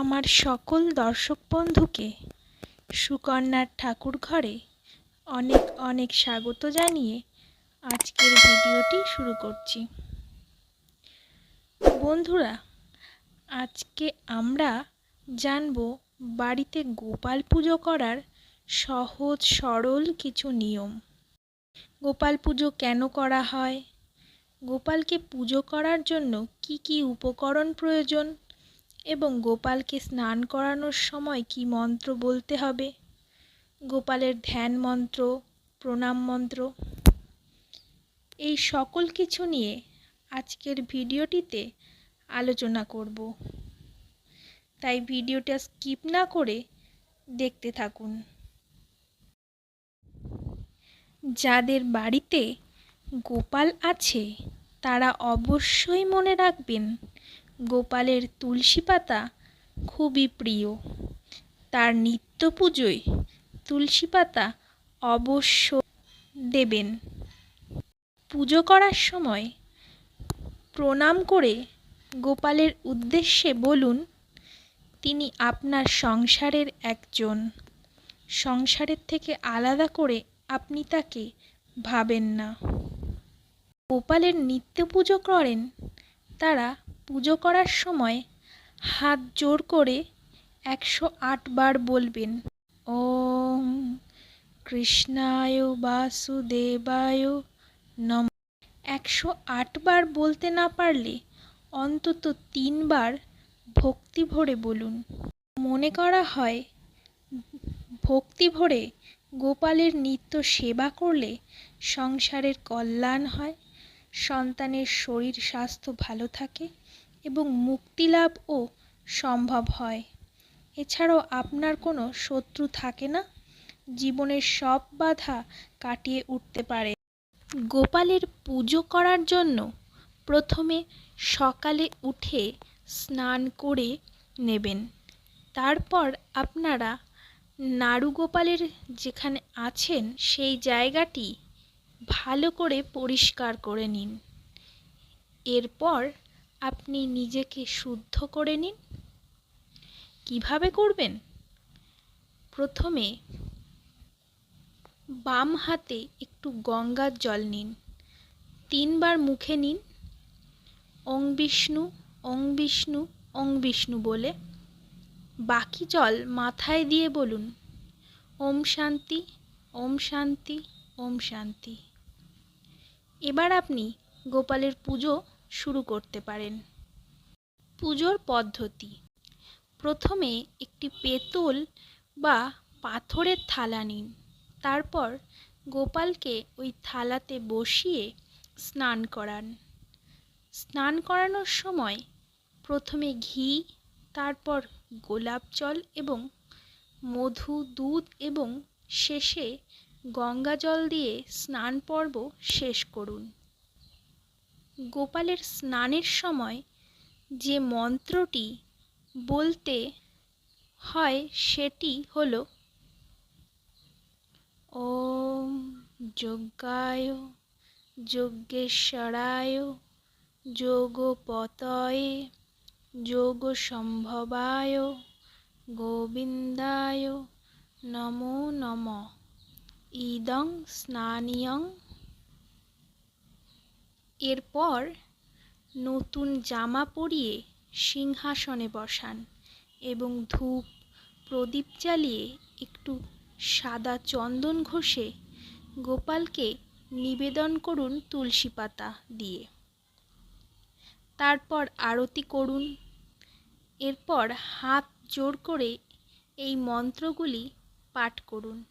আমার সকল দর্শক বন্ধুকে, সুকন্যার ঠাকুর ঘরে অনেক অনেক স্বাগত জানিয়ে আজকের ভিডিওটি শুরু করছি। বন্ধুরা, আজকে আমরা জানব বাড়িতে গোপাল পুজো করার সহজ সরল কিছু নিয়ম। গোপাল পুজো কেন করা হয়? গোপালকে পুজো করার জন্য কি কি উপকরণ প্রয়োজন? এবং গোপালকে স্নান করানোর সময় কি মন্ত্র বলতে হবে? গোপালের ধ্যান মন্ত্র, প্রণাম মন্ত্র। এই সকল কিছু নিয়ে আজকের ভিডিওটিতে আলোচনা করব। তাই ভিডিওটা স্কিপ না করে দেখতে থাকুন। যাদের বাড়িতে গোপাল আছে, তারা অবশ্যই মনে রাখবেন গোপালের তুলসী পাতা খুবই প্রিয়। তার নিত্য পুজোয় তুলসী পাতা অবশ্য দেবেন। পুজো করার সময় প্রণাম করে গোপালের উদ্দেশ্যে বলুন, তিনি আপনার সংসারের একজন। সংসারের থেকে আলাদা করে আপনি তাকে ভাবেন না। গোপালের নিত্য পুজো করেন তারা পুজো করার সময় হাত জোর করে একশো আট বার বলবেন, ওম কৃষ্ণায় বাসুদেবায় নম। একশো বার বলতে না পারলে অন্তত তিনবার ভক্তি ভরে বলুন। মনে করা হয়, ভক্তি ভরে গোপালের নিত্য সেবা করলে সংসারের কল্যাণ হয়। সন্তানের শরীর স্বাস্থ্য ভালো থাকে এবং মুক্তিলাভও সম্ভব হয়। এছাড়াও আপনার কোনো শত্রু থাকে না, জীবনের সব বাধা কাটিয়ে উঠতে পারে। গোপালের পুজো করার জন্য প্রথমে সকালে উঠে স্নান করে নেবেন। তারপর আপনারা নাড়ু গোপালের যেখানে আছেন সেই জায়গাটি ভালো করে পরিষ্কার করে নিন। এরপর আপনি নিজেকে শুদ্ধ করে নিন। কীভাবে করবেন? প্রথমে বাম হাতে একটু গঙ্গার জল নিন। তিনবার মুখে নিন। ওং বিষ্ণু ওং বিষ্ণু ওং বিষ্ণু বলে। বাকি জল মাথায় দিয়ে বলুন। ওম শান্তি ওম শান্তি। ওম শান্তি। এবার আপনি গোপালের পুজো শুরু করতে পারেন। পুজোর পদ্ধতি। প্রথমে একটি পেতল বা পাথরের থালা নিন। তারপর গোপালকে ওই থালাতে বসিয়ে স্নান করান। স্নান করানোর সময় প্রথমে ঘি, তারপর গোলাপ জল এবং মধু, দুধ এবং শেষে গঙ্গা জল দিয়ে স্নান পর্ব শেষ করুন। গোপালের স্নানের সময় যে মন্ত্রটি বলতে হয় সেটি হল, ওম যজ্ঞায় যজ্ঞেশ্বরায় যোগপতয়ে যোগ সম্ভবায় গোবিন্দায় নমো নম। ইদং স্নানিয়ং। এরপর নতুন জামা পরিয়ে সিংহাসনে বসান এবং ধূপ, প্রদীপ জ্বালিয়ে একটু সাদা চন্দন ঘষে গোপালকে নিবেদন করুন তুলসী পাতা দিয়ে। তারপর আরতি করুন। এরপর হাত জোর করে এই মন্ত্রগুলি পাঠ করুন।